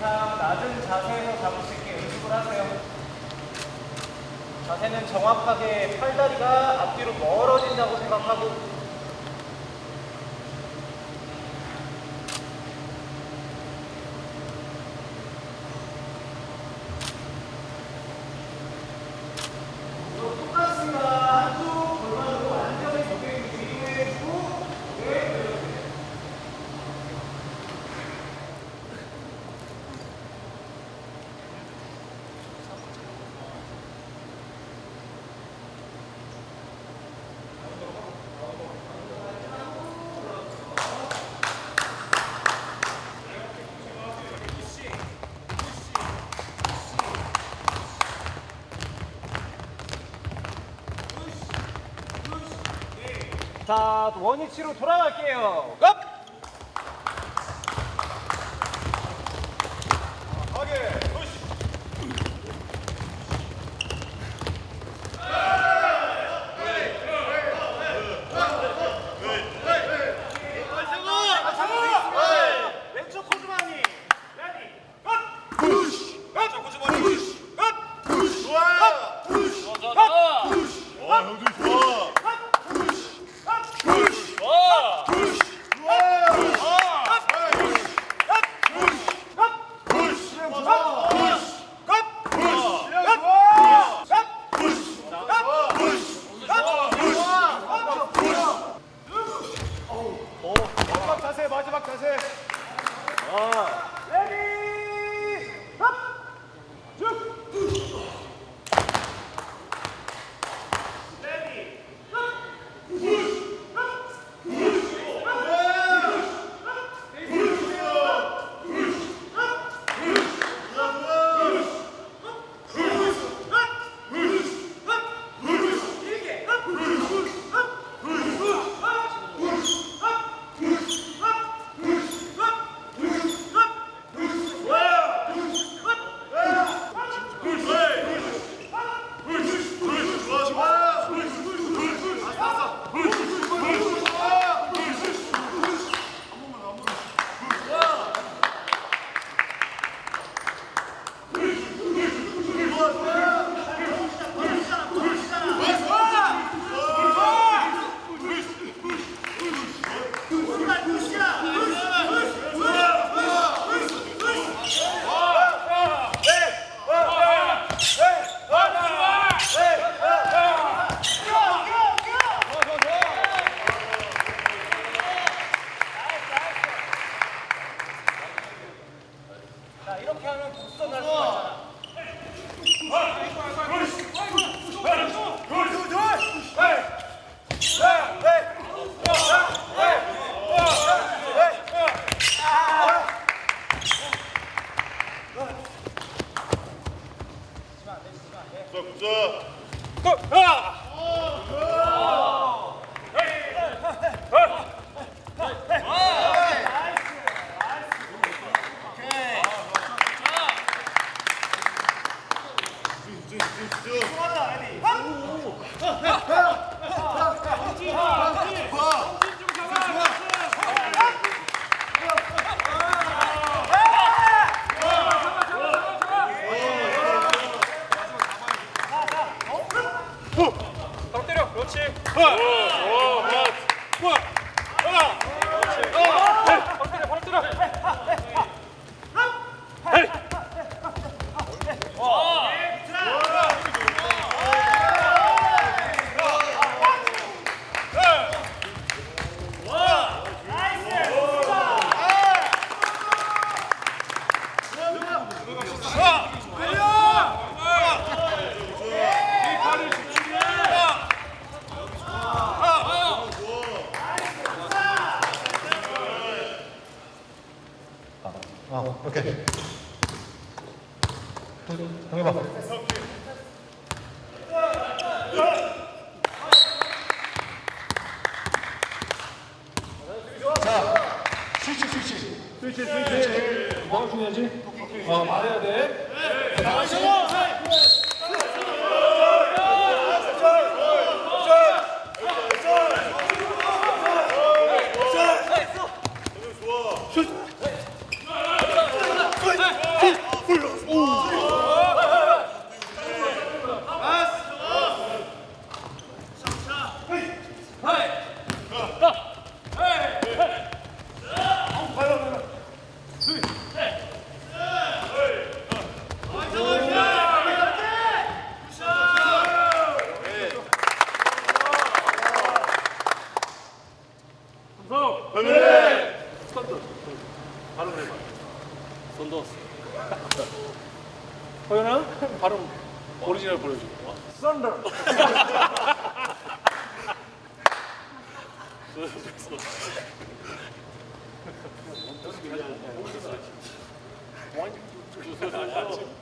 참 낮은 자세에서 잡을 수 있게 연습을 하세요. 자세는 정확하게 팔다리가 앞뒤로 멀어진다고 생각하고 자, 원위치로 돌아갈게요. 고! 자 이렇게 하면 복선 날 수가 있잖아 때려 그렇지 굿! 바로 때려 바로 때려 아, 오케이. 형 해봐. 자, 스위치, 스위치. 스위치, 스위치. 뭐가 중요하지? 어, 말해야 돼. 좋 허연아 발음 오리지널 보여줘. 썬더.